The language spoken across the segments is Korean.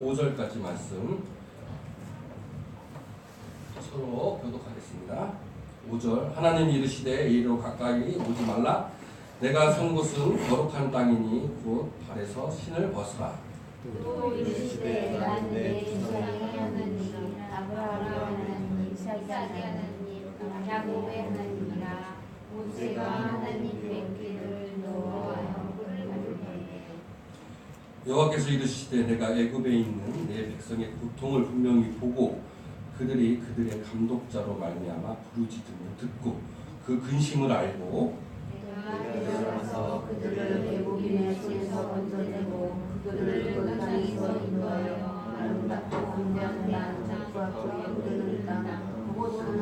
5절까지 말씀. 서로 교독하겠습니다. 5절. 하나님 이르시되 이리로 가까이 오지 말라. 내가 선 곳은 거룩한 땅이니 곧 발에서 신을 벗으라. 또 이르시되 나는 내 조상의 하나님 아브라함의 하나님 이삭의 하나님 야곱의 하나님이라. 모세가 하나님의 길을 노하여 가르치되 여호와께서 이르시되 내가 애굽에 있는 내 백성의 고통을 분명히 보고 그들이 그들의 감독자로 말미암아 부르짖음을 듣고 그 근심을 알고 내가 되돌아서 그들을 애국인의 손에서 건져내고 그들을 그 땅에서 인도하여 아름답고 건대한 땅과 그의 땅 모든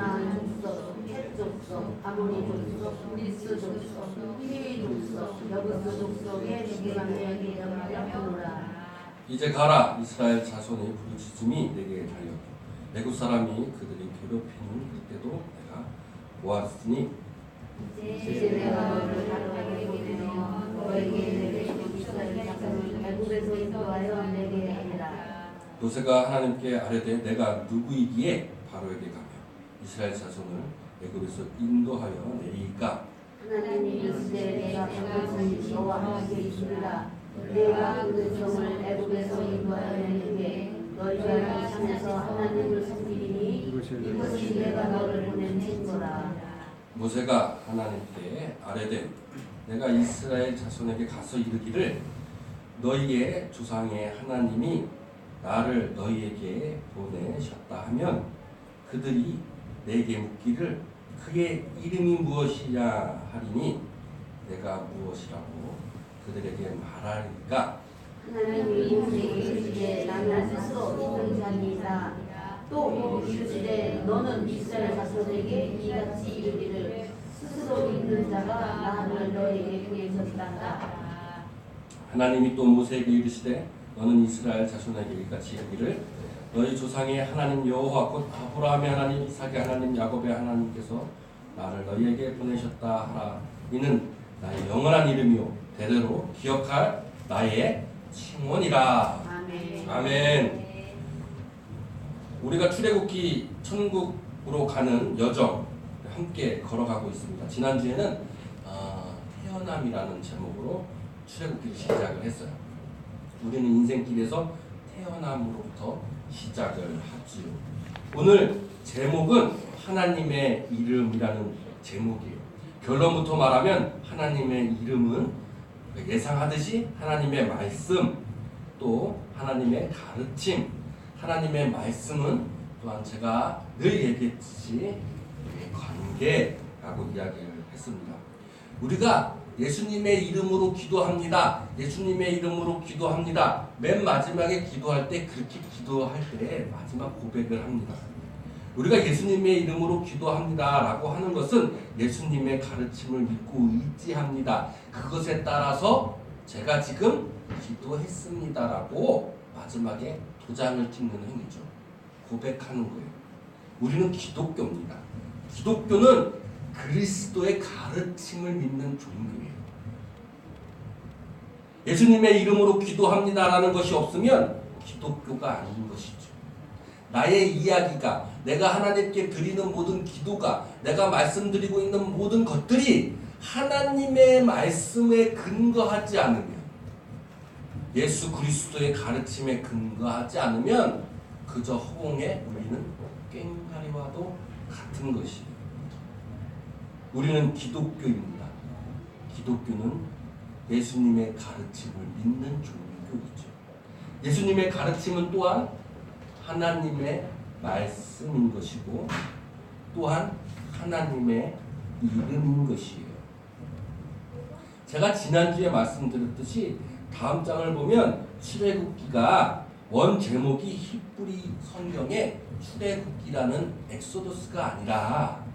족속 헷 족속 아모니 족속 미스 족속 히위 족속 여부스 족속의 주기관에게 영하였노라. 이제 가라. 이스라엘 자손의 부르짖음이 내게 달렸고 애굽 사람이 그들이 괴롭히는 그때도 내가 보았으니 이제 내가 너를 바로에게 보내며 너에게 내게 이스라엘 자손을 애굽에서 인도하여 내게 하리라. 모세가 하나님께 아뢰되 내가 누구이기에 바로에게 가며 이스라엘 자손을 애굽에서 인도하여 내리까? 하나님이 이르시되 내가 평생 너와 함께 있으리라. 내가 그 백성을 애굽에서 인도하여 내는게. 너희가 이 산에서 하나님을 섬기리니 이것이 내가 너를 보낸 증거라. 모세가 하나님께 아뢰되 내가 이스라엘 자손에게 가서 이르기를 너희의 조상의 하나님이 나를 너희에게 보내셨다 하면 그들이 내게 묻기를 그의 이름이 무엇이냐 하리니 내가 무엇이라고 그들에게 말하리까? 하나님이 나는 스스로 있는 자니이다. 또 이르시되 너는 이스라엘 자손에게 이같이 이르기를 스스로 있는 자가 나를 너에게 보내셨다. 하나님이 또 모세에게 이르시되 너는 이스라엘 자손에게 이같이 이르기를 너희 조상의 하나님 여호와 곧 아브라함의 하나님 이삭의 하나님 야곱의 하나님께서 나를 너희에게 보내셨다 하라. 이는 나의 영원한 이름이요 대대로 기억할 나의 칭원이라. 아멘. 아멘. 우리가 출애굽기 천국으로 가는 여정 함께 걸어가고 있습니다. 지난주에는 어, 태어남이라는 제목으로 출애굽기를 시작을 했어요. 우리는 인생길에서 태어남으로부터 시작을 하지요. 오늘 제목은 하나님의 이름이라는 제목이에요. 결론부터 말하면 하나님의 이름은 예상하듯이 하나님의 말씀 또 하나님의 가르침 하나님의 말씀은 또한 제가 늘 얘기했듯이 관계라고 이야기를 했습니다. 우리가 예수님의 이름으로 기도합니다. 예수님의 이름으로 기도합니다. 맨 마지막에 기도할 때 그렇게 기도할 때 마지막 고백을 합니다. 우리가 예수님의 이름으로 기도합니다라고 하는 것은 예수님의 가르침을 믿고 의지합니다. 그것에 따라서 제가 지금 기도했습니다라고 마지막에 도장을 찍는 행위죠. 고백하는 거예요. 우리는 기독교입니다. 기독교는 그리스도의 가르침을 믿는 종교예요. 예수님의 이름으로 기도합니다라는 것이 없으면 기독교가 아닌 것이죠. 나의 이야기가 내가 하나님께 드리는 모든 기도가 내가 말씀드리고 있는 모든 것들이 하나님의 말씀에 근거하지 않으면 예수 그리스도의 가르침에 근거하지 않으면 그저 허공에 우리는 꽹가리와도 같은 것이에요. 우리는 기독교입니다. 기독교는 예수님의 가르침을 믿는 종교이죠. 예수님의 가르침은 또한 하나님의 말씀인 것이고 또한 하나님의 이름인 것이에요. 제가 지난주에 말씀드렸듯이 다음 장을 보면 출애굽기가 원 제목이 히브리 성경에 출애굽기라는 엑소더스가 아니라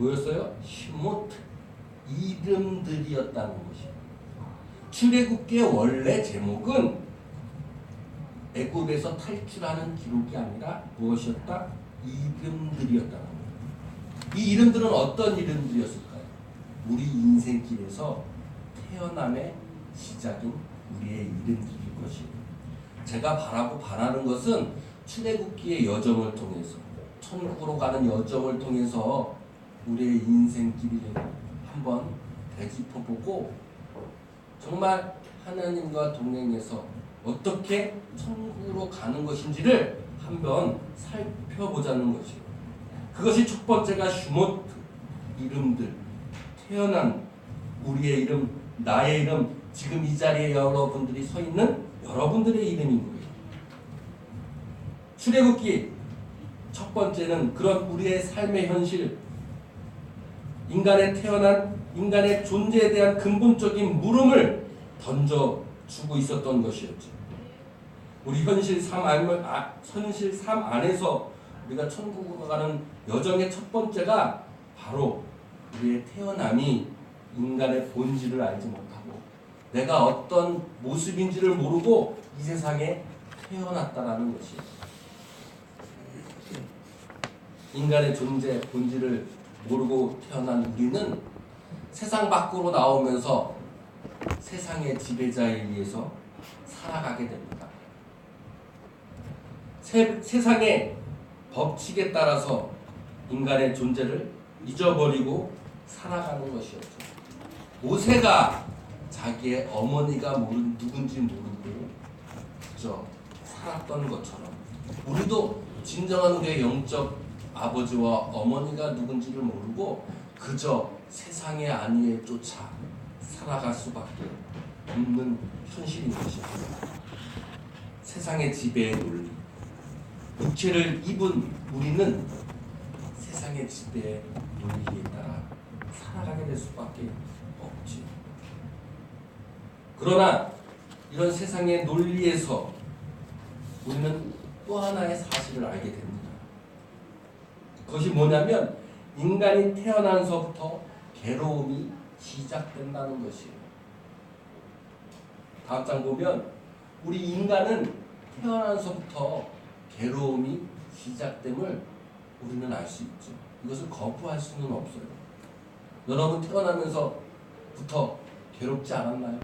뭐였어요? 시모트 이름들이었다는 것이에요. 출애굽기의 원래 제목은 애굽에서 탈출하는 기록이 아니라 무엇이었다? 이름들이었다는 거예요. 이 이름들은 어떤 이름들이었을까요? 우리 인생길에서 태어남의 시작인 우리의 이름들일 것이에요. 제가 바라고 바라는 것은 출애굽기의 여정을 통해서 천국으로 가는 여정을 통해서 우리의 인생길을 한번 되짚어보고 정말 하나님과 동행해서 어떻게 천국으로 가는 것인지를 한번 살펴보자는 것이에요. 그것이 첫 번째가 슈모트 이름들 태어난 우리의 이름 나의 이름 지금 이 자리에 여러분들이 서 있는 여러분들의 이름인 거예요. 출애굽기 첫 번째는 그런 우리의 삶의 현실 인간의 태어난 인간의 존재에 대한 근본적인 물음을 던져 주고 있었던 것이었죠. 우리 현실 삶 안, 아, 현실 삶 안에서 우리가 천국으로 가는 여정의 첫 번째가 바로 우리의 태어남이 인간의 본질을 알지 못하고 내가 어떤 모습인지를 모르고 이 세상에 태어났다라는 것이에요. 인간의 존재 본질을 모르고 태어난 우리는 세상 밖으로 나오면서 세상의 지배자에 의해서 살아가게 됩니다. 세, 세상의 법칙에 따라서 인간의 존재를 잊어버리고 살아가는 것이었죠. 모세가 자기의 어머니가 모른 누군지 모르고 그저 살았던 것처럼 우리도 진정한 우리의 영적 아버지와 어머니가 누군지를 모르고 그저 세상의 안위에 쫓아 살아갈 수밖에 없는 현실인 것입니다. 세상의 지배에 논리, 육체를 입은 우리는 세상의 지배의 논리에 따라 살아가게 될 수밖에 없지. 그러나 이런 세상의 논리에서 우리는 또 하나의 사실을 알게 됩니다. 그것이 뭐냐면 인간이 태어나서부터 괴로움이 시작된다는 것이에요. 다음 장 보면 우리 인간은 태어나서부터 괴로움이 시작됨을 우리는 알 수 있죠. 이것을 거부할 수는 없어요. 여러분 태어나면서부터 괴롭지 않았나요?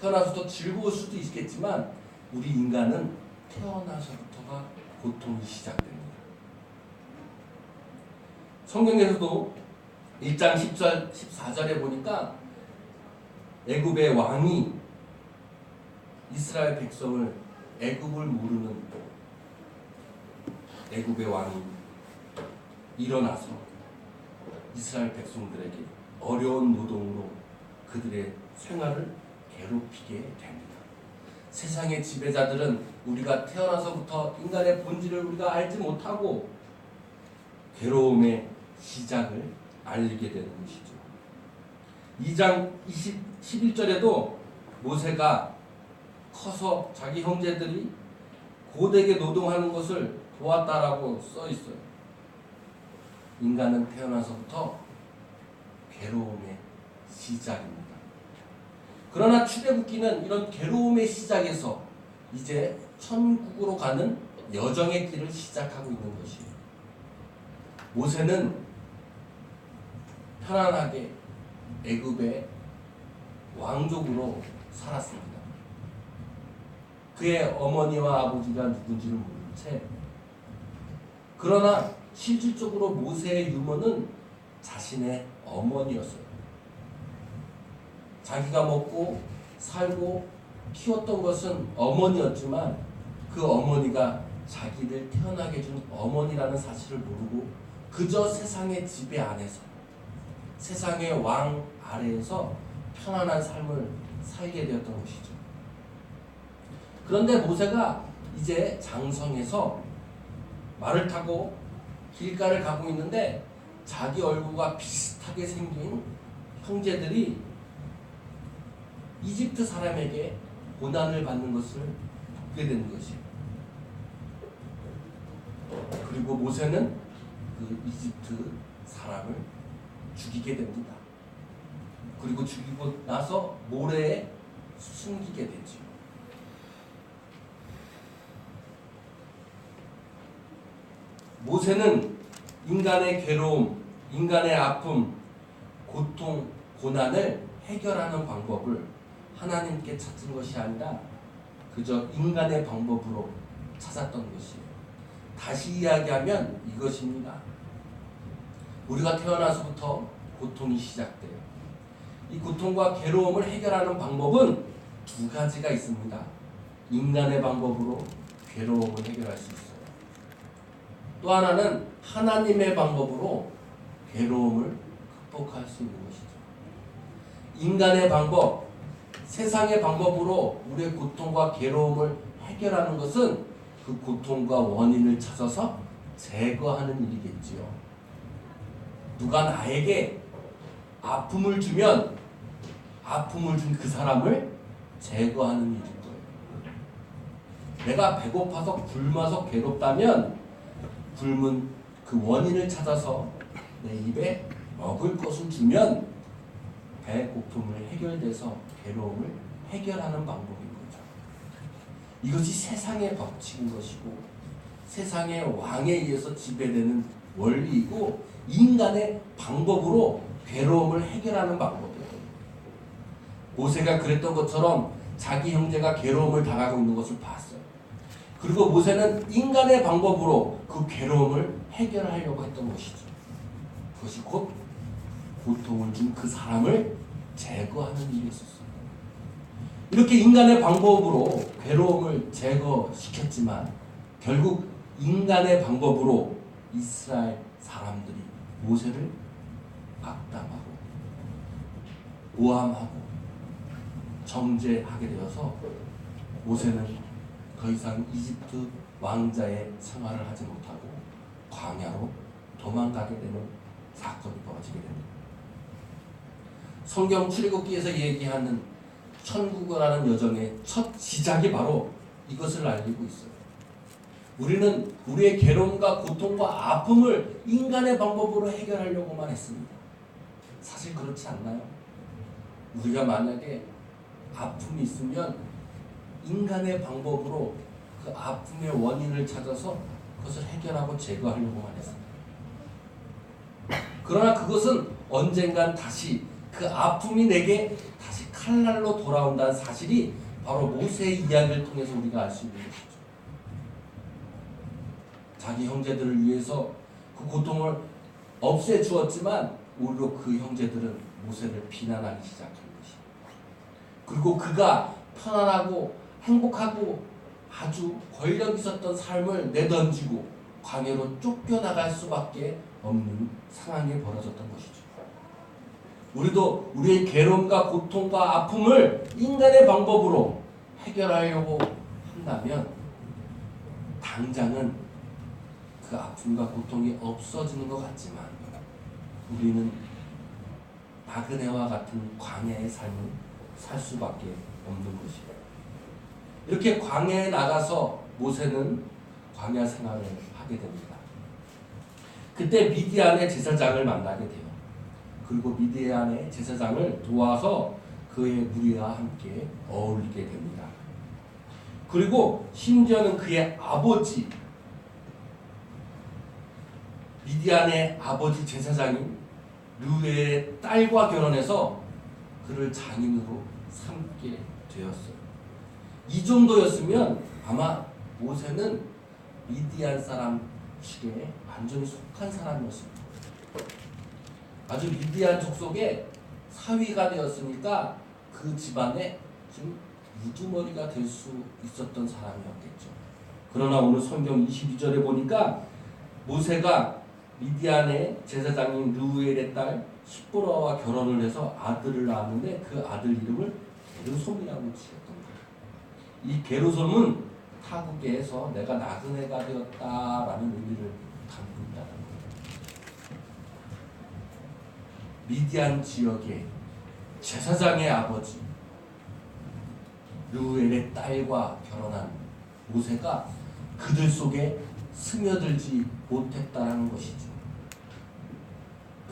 태어나서부터 즐거울 수도 있겠지만 우리 인간은 태어나서부터가 고통이 시작됩니다. 성경에서도 1장 10절, 14절에 보니까 애굽의 왕이 이스라엘 백성을 애굽을 모르는 애굽의 왕이 일어나서 이스라엘 백성들에게 어려운 노동으로 그들의 생활을 괴롭히게 됩니다. 세상의 지배자들은 우리가 태어나서부터 인간의 본질을 우리가 알지 못하고 괴로움의 시작을 알리게 되는 것이죠. 2장 20, 11절에도 모세가 커서 자기 형제들이 고되게 노동하는 것을 보았다라고 써 있어요. 인간은 태어나서부터 괴로움의 시작입니다. 그러나 출애굽기는 이런 괴로움의 시작에서 이제 천국으로 가는 여정의 길을 시작하고 있는 것이에요. 모세는 편안하게 애굽의 왕족으로 살았습니다. 그의 어머니와 아버지가 누군지를 모른 채 그러나 실질적으로 모세의 유머는 자신의 어머니였어요. 자기가 먹고 살고 키웠던 것은 어머니였지만 그 어머니가 자기를 태어나게 해준 어머니라는 사실을 모르고 그저 세상의 지배 안에서 세상의 왕 아래에서 편안한 삶을 살게 되었던 것이죠. 그런데 모세가 이제 장성에서 말을 타고 길가를 가고 있는데 자기 얼굴과 비슷하게 생긴 형제들이 이집트 사람에게 고난을 받는 것을 보게 되는 것이에요. 그리고 모세는 그 이집트 사람을 죽이게 됩니다. 그리고 죽이고 나서 모래에 숨기게 되죠. 모세는 인간의 괴로움, 인간의 아픔, 고통, 고난을 해결하는 방법을 하나님께 찾은 것이 아니라 그저 인간의 방법으로 찾았던 것이에요. 다시 이야기하면 이것입니다. 우리가 태어나서부터 고통이 시작돼요. 이 고통과 괴로움을 해결하는 방법은 두 가지가 있습니다. 인간의 방법으로 괴로움을 해결할 수 있어요. 또 하나는 하나님의 방법으로 괴로움을 극복할 수 있는 것이죠. 인간의 방법, 세상의 방법으로 우리의 고통과 괴로움을 해결하는 것은 그 고통과 원인을 찾아서 제거하는 일이겠지요. 누가 나에게 아픔을 주면 아픔을 준 그 사람을 제거하는 일일 거예요. 내가 배고파서 굶어서 괴롭다면 굶은 그 원인을 찾아서 내 입에 먹을 것을 주면 배고픔을 해결돼서 괴로움을 해결하는 방법인 거죠. 이것이 세상의 법칙인 것이고 세상의 왕에 의해서 지배되는 원리이고 인간의 방법으로 괴로움을 해결하는 방법이에요. 모세가 그랬던 것처럼 자기 형제가 괴로움을 당하고 있는 것을 봤어요. 그리고 모세는 인간의 방법으로 그 괴로움을 해결하려고 했던 것이죠. 그것이 곧 고통을 준 그 사람을 제거하는 일이었었어요. 이렇게 인간의 방법으로 괴로움을 제거시켰지만 결국 인간의 방법으로 이스라엘 사람들이 모세를 악담하고 모함하고 정죄하게 되어서 모세는 더 이상 이집트 왕자의 생활을 하지 못하고 광야로 도망가게 되는 사건이 벌어지게 됩니다. 성경 출애굽기에서 얘기하는 천국을 하는 여정의 첫 시작이 바로 이것을 알리고 있어요. 우리는 우리의 괴로움과 고통과 아픔을 인간의 방법으로 해결하려고만 했습니다. 사실 그렇지 않나요? 우리가 만약에 아픔이 있으면 인간의 방법으로 그 아픔의 원인을 찾아서 그것을 해결하고 제거하려고만 했습니다. 그러나 그것은 언젠간 다시 그 아픔이 내게 다시 칼날로 돌아온다는 사실이 바로 모세의 이야기를 통해서 우리가 알 수 있는 것이죠. 자기 형제들을 위해서 그 고통을 없애 주었지만 오히려 그 형제들은 모세를 비난하기 시작한 것이에요. 그리고 그가 편안하고 행복하고 아주 권력 있었던 삶을 내던지고 광야로 쫓겨나갈 수밖에 없는 상황이 벌어졌던 것이죠. 우리도 우리의 괴로움과 고통과 아픔을 인간의 방법으로 해결하려고 한다면 당장은 그 아픔과 고통이 없어지는 것 같지만 우리는 나그네와 같은 광야의 삶을 살 수밖에 없는 것이에요. 이렇게 광야에 나가서 모세는 광야 생활을 하게 됩니다. 그때 미디안의 제사장을 만나게 돼요. 그리고 미디안의 제사장을 도와서 그의 무리와 함께 어울리게 됩니다. 그리고 심지어는 그의 아버지 미디안의 아버지 제사장인 르웨의 딸과 결혼해서 그를 장인으로 삼게 되었어요. 이 정도였으면 아마 모세는 미디안 사람 측에 완전히 속한 사람이었습니다. 아주 미디안 족속의 사위가 되었으니까 그 집안에 좀 우두머리가 될 수 있었던 사람이었겠죠. 그러나 오늘 성경 22절에 보니까 모세가 미디안의 제사장인 르우엘의 딸 십보라와 결혼을 해서 아들을 낳았는데 그 아들 이름을 게르솜이라고 지었던 거예요. 이 게르솜은 타국에서 내가 나그네가 되었다라는 의미를 담고 있다는 거예요. 미디안 지역의 제사장의 아버지 르우엘의 딸과 결혼한 모세가 그들 속에 스며들지 못했다는 것이죠.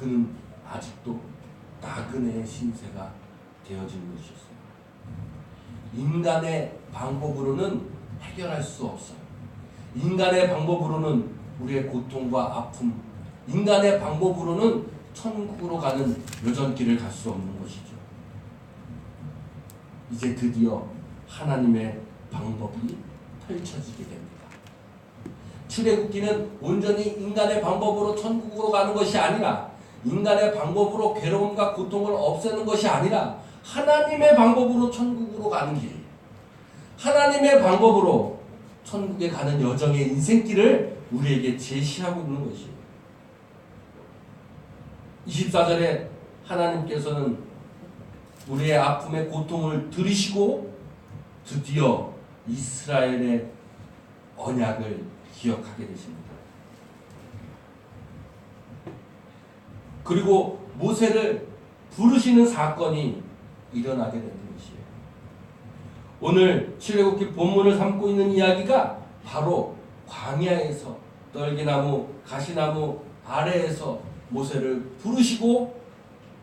그는 아직도 나그네의 신세가 되어진 것이었어요. 인간의 방법으로는 해결할 수 없어요. 인간의 방법으로는 우리의 고통과 아픔, 인간의 방법으로는 천국으로 가는 여전길을 갈 수 없는 것이죠. 이제 드디어 하나님의 방법이 펼쳐지게 됩니다. 출애굽기는 온전히 인간의 방법으로 천국으로 가는 것이 아니라 인간의 방법으로 괴로움과 고통을 없애는 것이 아니라 하나님의 방법으로 천국으로 가는 길. 하나님의 방법으로 천국에 가는 여정의 인생길을 우리에게 제시하고 있는 것이에요. 24절에 하나님께서는 우리의 아픔의 고통을 들으시고 드디어 이스라엘의 언약을 기억하게 되십니다. 그리고 모세를 부르시는 사건이 일어나게 되는 것이에요. 오늘 출애굽기 본문을 삼고 있는 이야기가 바로 광야에서 떨기나무, 가시나무 아래에서 모세를 부르시고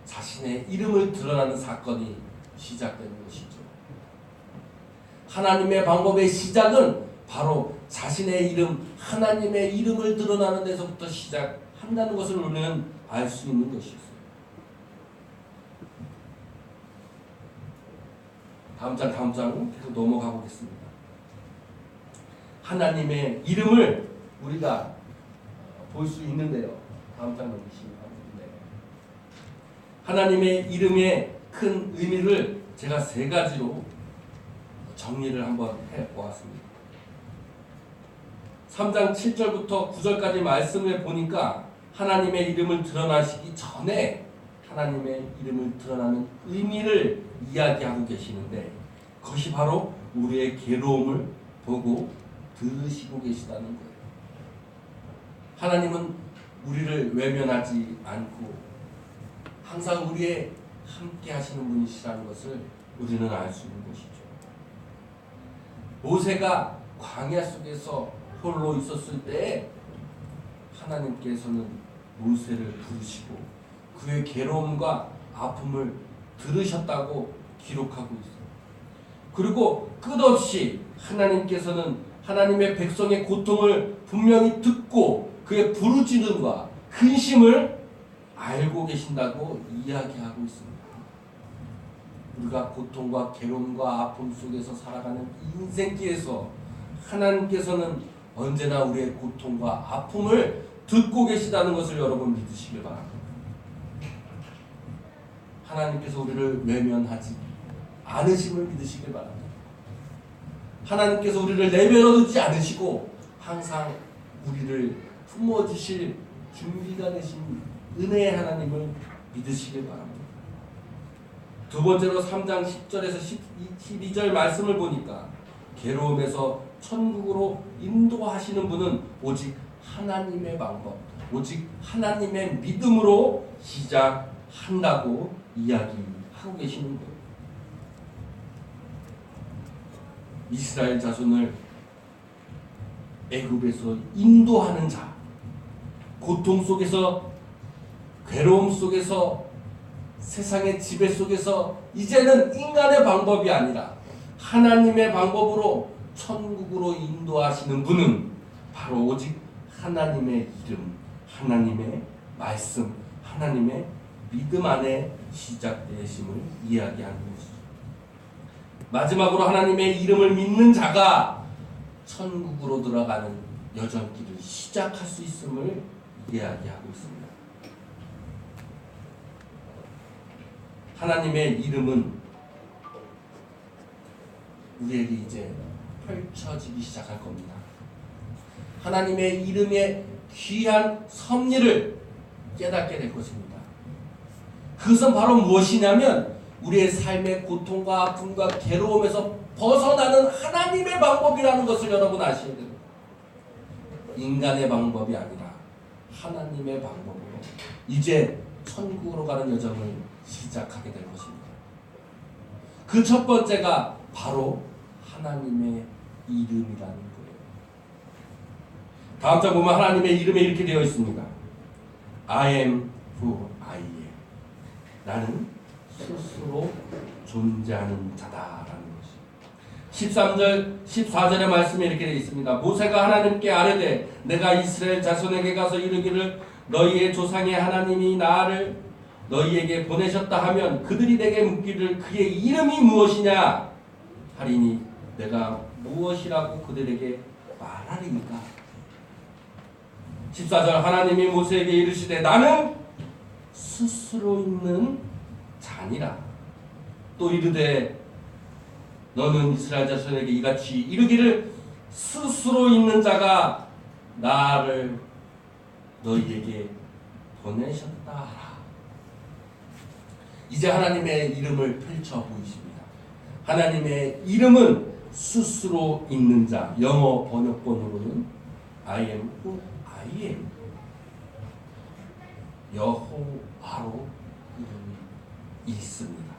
자신의 이름을 드러나는 사건이 시작되는 것이죠. 하나님의 방법의 시작은 바로 자신의 이름, 하나님의 이름을 드러나는 데서부터 시작한다는 것을 우리는 알 수 있는 것이었어요. 다음 장, 다음 장은 계속 넘어가 보겠습니다. 하나님의 이름을 우리가 볼 수 있는데요. 다음 장 넘기시면 네. 하나님의 이름의 큰 의미를 제가 세 가지로 정리를 한번 해 보았습니다. 3장 7절부터 9절까지 말씀을 보니까 하나님의 이름을 드러나시기 전에 하나님의 이름을 드러나는 의미를 이야기하고 계시는데 그것이 바로 우리의 괴로움을 보고 들으시고 계시다는 거예요. 하나님은 우리를 외면하지 않고 항상 우리의 함께 하시는 분이시라는 것을 우리는 알 수 있는 것이죠. 모세가 광야 속에서 홀로 있었을 때 하나님께서는 모세를 부르시고 그의 괴로움과 아픔을 들으셨다고 기록하고 있어요. 그리고 끝없이 하나님께서는 하나님의 백성의 고통을 분명히 듣고 그의 부르짖음과 근심을 알고 계신다고 이야기하고 있습니다. 우리가 고통과 괴로움과 아픔 속에서 살아가는 인생길에서 하나님께서는 언제나 우리의 고통과 아픔을 듣고 계시다는 것을 여러분 믿으시길 바랍니다. 하나님께서 우리를 외면하지 않으심을 믿으시길 바랍니다. 하나님께서 우리를 내버려 두지 않으시고 항상 우리를 품어 주실 준비가 되신 은혜의 하나님을 믿으시길 바랍니다. 두 번째로 3장 10절에서 12절 말씀을 보니까 괴로움에서 천국으로 인도하시는 분은 오직 하나님의 방법, 오직 하나님의 믿음으로 시작한다고 이야기하고 계시는 거예요. 이스라엘 자손을 애굽에서 인도하는 자, 고통 속에서 괴로움 속에서 세상의 지배 속에서 이제는 인간의 방법이 아니라 하나님의 방법으로 천국으로 인도하시는 분은 바로 오직 하나님의 이름, 하나님의 말씀, 하나님의 믿음 안에 시작되심을 이야기하는 것이죠. 마지막으로 하나님의 이름을 믿는 자가 천국으로 들어가는 여정길을 시작할 수 있음을 이야기하고 있습니다. 하나님의 이름은 우리에게 이제 펼쳐지기 시작할 겁니다. 하나님의 이름의 귀한 섭리를 깨닫게 될 것입니다. 그것은 바로 무엇이냐면 우리의 삶의 고통과 아픔과 괴로움에서 벗어나는 하나님의 방법이라는 것을 여러분 아셔야 됩니다. 인간의 방법이 아니라 하나님의 방법으로 이제 천국으로 가는 여정을 시작하게 될 것입니다. 그 첫 번째가 바로 하나님의 이름이라는 거예요. 다음 장 보면 하나님의 이름에 이렇게 되어 있습니다. I am who I am. 나는 스스로 존재하는 자다라는 것이. 13절, 14절의 말씀에 이렇게 되어 있습니다. 모세가 하나님께 아뢰되 내가 이스라엘 자손에게 가서 이르기를 너희의 조상의 하나님이 나를 너희에게 보내셨다 하면 그들이 내게 묻기를 그의 이름이 무엇이냐 하리니 내가 무엇이라고 그들에게 말하리니까 14절 하나님이 모세에게 이르시되 나는 스스로 있는 자니라 또 이르되 너는 이스라엘 자손에게 이같이 이르기를 스스로 있는 자가 나를 너희에게 보내셨다. 이제 하나님의 이름을 펼쳐 보이십니다. 하나님의 이름은 스스로 있는 자. 영어 번역본으로는 I am am. 여호와로 이름이 있습니다.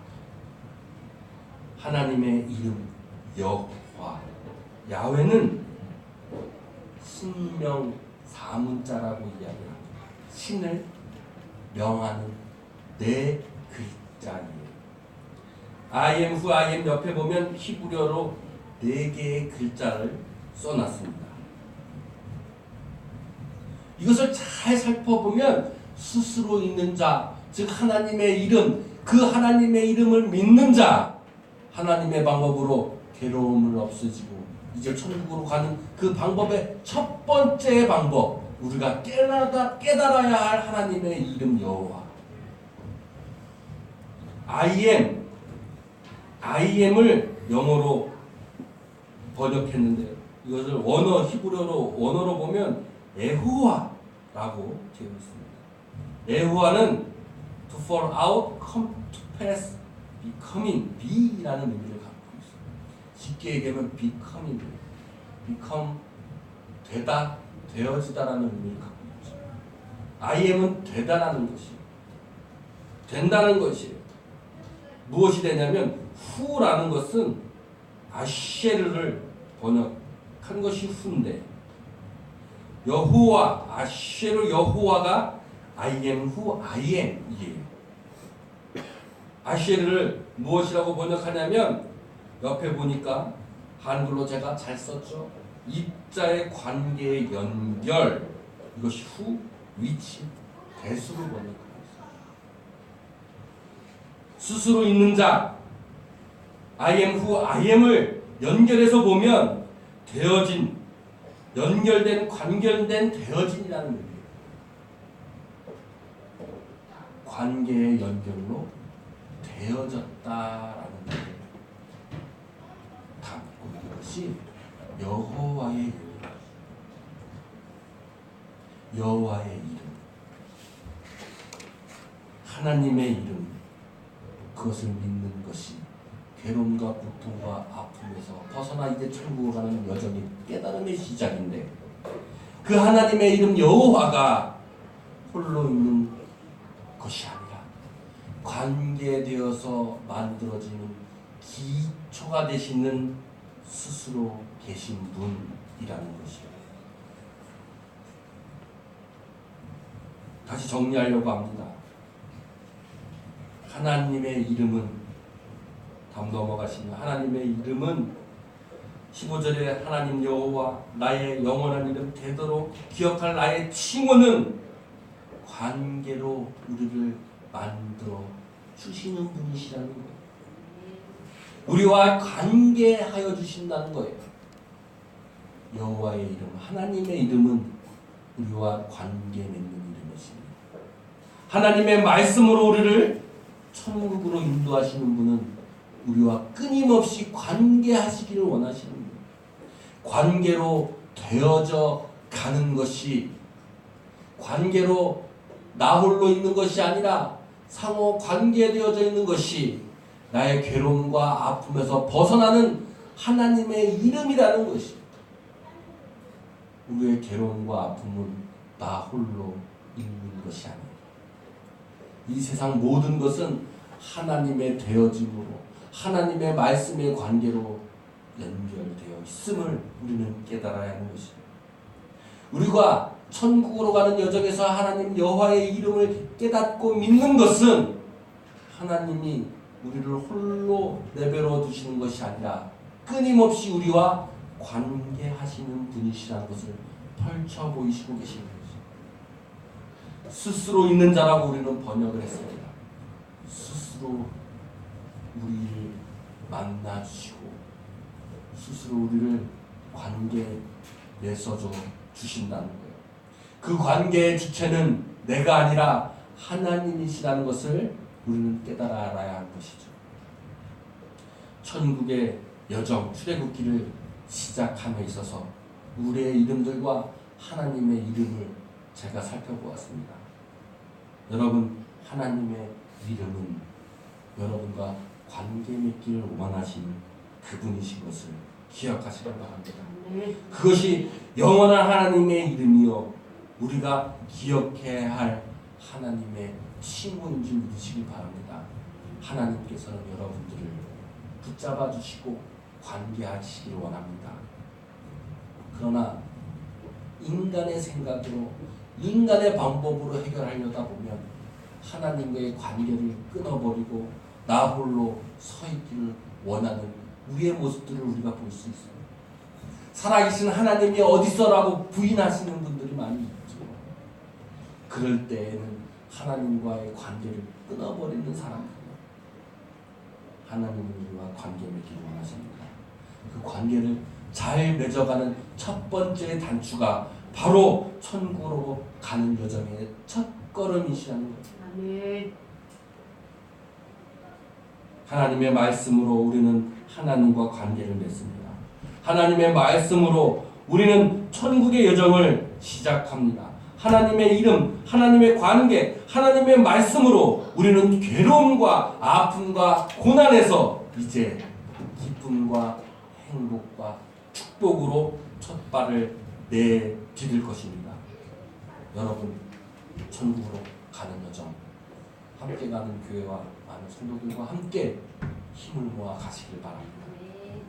하나님의 이름 여호와. 야훼는 신명 사문자라고 이야기합니다. 신을 명하는 네 글자예요. I am who I am 옆에 보면 히브리어로 네 개의 글자를 써놨습니다. 이것을 잘 살펴보면 스스로 있는 자, 즉 하나님의 이름, 그 하나님의 이름을 믿는 자, 하나님의 방법으로 괴로움을 없애지고 이제 천국으로 가는 그 방법의 첫 번째 방법, 우리가 깨달아, 깨달아야 할 하나님의 이름 여호와. I am, I am을 영어로 번역했는데 이것을 원어 히브리어로 원어로 보면 에호와라고 되어 있습니다. 에호와는 to fall out, come to pass, becoming, be라는 의미를 갖고 있습니다. 쉽게 얘기하면 becoming, become 되다, 되어지다라는 의미를 갖고 있죠. I am은 되다라는 것이 된다는 것이에요. 무엇이 되냐면 후라는 것은 아쉐르를 번역한 것이 후인데 여호와 아쉐르 여호와가 I am who I am 이에요. 아쉐르를 무엇이라고 번역하냐면 옆에 보니까 한글로 제가 잘 썼죠. 입자의 관계의 연결 이것이 후 위치 대수로 번역하고 있어요. 스스로 있는 자 I am who I am을 연결해서 보면 되어진 연결된 관결된 되어진이라는 의미예요. 관계의 연결로 되어졌다라는 의미를 담고 이것이 여호와의 이름. 여호와의 이름. 하나님의 이름. 그것을 믿는 것이 괴로움과 고통과 아픔 에서 벗어나 이제 천국으로 가는 여정이 깨달음의 시작인데 그 하나님의 이름 여호와가 홀로 있는 것이 아니라 관계되어서 만들어지는 기초가 되시는 스스로 계신 분이라는 것이에요. 다시 정리하려고 합니다. 하나님의 이름은 다음 넘어가시면 하나님의 이름은 15절에 하나님 여호와 나의 영원한 이름 되도록 기억할 나의 칭호는 관계로 우리를 만들어 주시는 분이시라는 거예요. 우리와 관계하여 주신다는 거예요. 여호와의 이름, 하나님의 이름은 우리와 관계 맺는 이름이십니다. 하나님의 말씀으로 우리를 천국으로 인도하시는 분은 우리와 끊임없이 관계하시기를 원하시는 분. 관계로 되어져 가는 것이 관계로 나 홀로 있는 것이 아니라 상호 관계되어져 있는 것이 나의 괴로움과 아픔에서 벗어나는 하나님의 이름이라는 것이 우리의 괴로움과 아픔은 나 홀로 있는 것이 아니라 이 세상 모든 것은 하나님의 되어짐으로 하나님의 말씀의 관계로 연결되어 있음을 우리는 깨달아야 하는 것입니다. 우리가 천국으로 가는 여정에서 하나님 여호와의 이름을 깨닫고 믿는 것은 하나님이 우리를 홀로 내버려 두시는 것이 아니라 끊임없이 우리와 관계하시는 분이시라는 것을 펼쳐 보이시고 계신 것입니다. 스스로 있는 자라고 우리는 번역을 했습니다. 스스로 우리를 만나 주시고 스스로 우리를 관계에 내서줘 주신다는 거예요. 그 관계의 주체는 내가 아니라 하나님이시라는 것을 우리는 깨달아 알아야 하는 것이죠. 천국의 여정, 출애굽기를 시작함에 있어서 우리의 이름들과 하나님의 이름을 제가 살펴보았습니다. 여러분, 하나님의 이름은 여러분과 관계 맺기를 원하시는 그분이신 것을 기억하시길 바랍니다. 네. 그것이 영원한 하나님의 이름이요 우리가 기억해야 할 하나님의 친구인 줄 믿으시기 바랍니다. 하나님께서는 여러분들을 붙잡아 주시고 관계하시기를 원합니다. 그러나 인간의 생각으로 인간의 방법으로 해결하려다 보면 하나님과의 관계를 끊어버리고 나 홀로 서 있기를 원하는 우리의 모습들을 우리가 볼 수 있어요. 살아계신 하나님이 어디서라고 부인하시는 분들이 많이 있죠. 그럴 때에는 하나님과의 관계를 끊어버리는 사람들이에요. 하나님은 우리와 관계 맺기를 원하십니다. 그 관계를 잘 맺어가는 첫 번째 단추가 바로 천국으로 가는 여정의 첫 걸음이시라는 거예요. 아멘. 하나님의 말씀으로 우리는 하나님과 관계를 맺습니다. 하나님의 말씀으로 우리는 천국의 여정을 시작합니다. 하나님의 이름, 하나님의 관계, 하나님의 말씀으로 우리는 괴로움과 아픔과 고난에서 이제 기쁨과 행복과 축복으로 첫 발을 내디딜 것입니다. 여러분, 천국으로 가는 여정, 함께 가는 교회와 많은 성도들과 함께 힘을 모아 가시길 바랍니다. 네.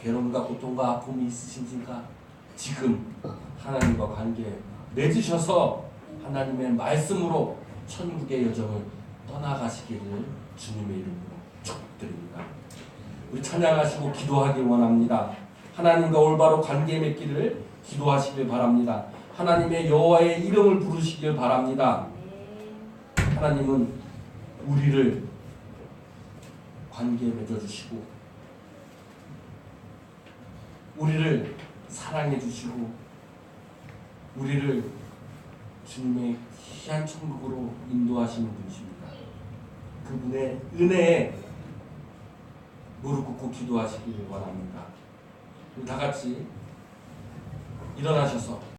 괴로움과 고통과 아픔이 있으신가 지금 하나님과 관계 맺으셔서 하나님의 말씀으로 천국의 여정을 떠나가시기를 주님의 이름으로 축복드립니다. 우리 찬양하시고 기도하길 원합니다. 하나님과 올바로 관계 맺기를 기도하시길 바랍니다. 하나님의 여호와의 이름을 부르시길 바랍니다. 네. 하나님은 우리를 관계에 맺어주시고 우리를 사랑해 주시고 우리를 주님의 귀한 천국으로 인도하시는 분이십니다. 그분의 은혜에 무릎 꿇고 기도하시기를 원합니다. 다 같이 일어나셔서